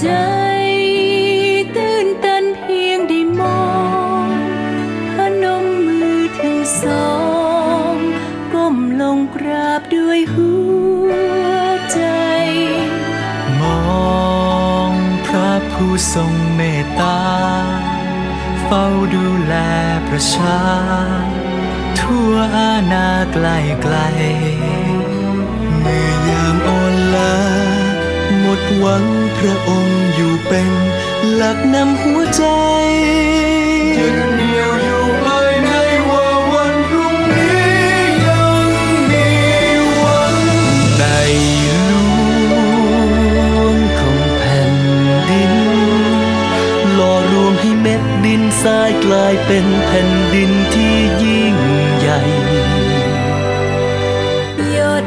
ใจตื่นตันเพียงได้มองพนมมือทั้งสอก้มลงกราบด้วยหัวใจ มองพระผู้ทรงเมตตา เฝ้าดูแลประชา ทั่วอาณาไกลไกลเมื่อยามอ่อนลา หวังพระองค์อยู่เป็นหลักนำหัวใจยึดเหนี่ยวอยู่ภายในว่าวันพรุ่งนี้ยังมีหวังในหลวงของแผ่นดินหล่อรวมให้เม็ดดินทรายกลายเป็นแผ่นดินที่ยิ่งใหญ่หยด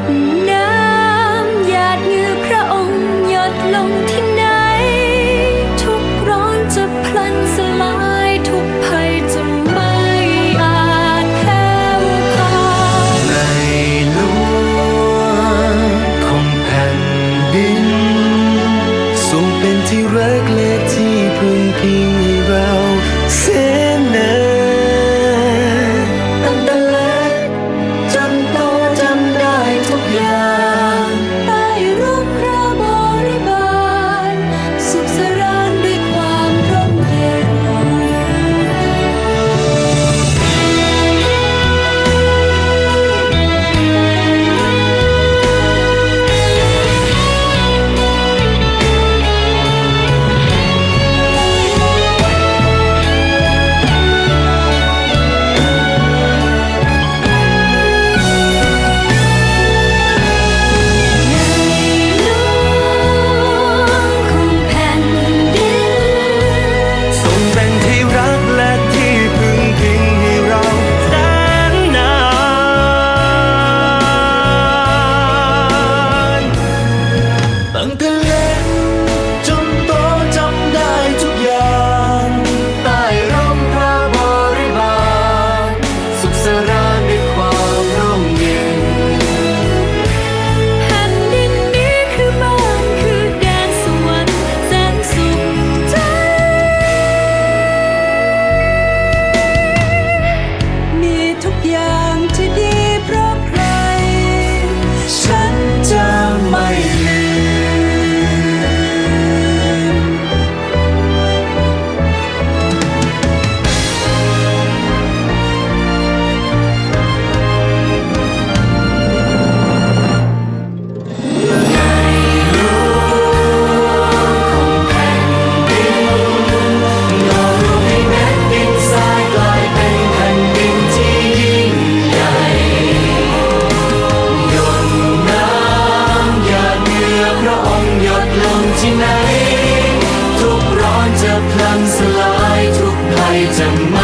reckless and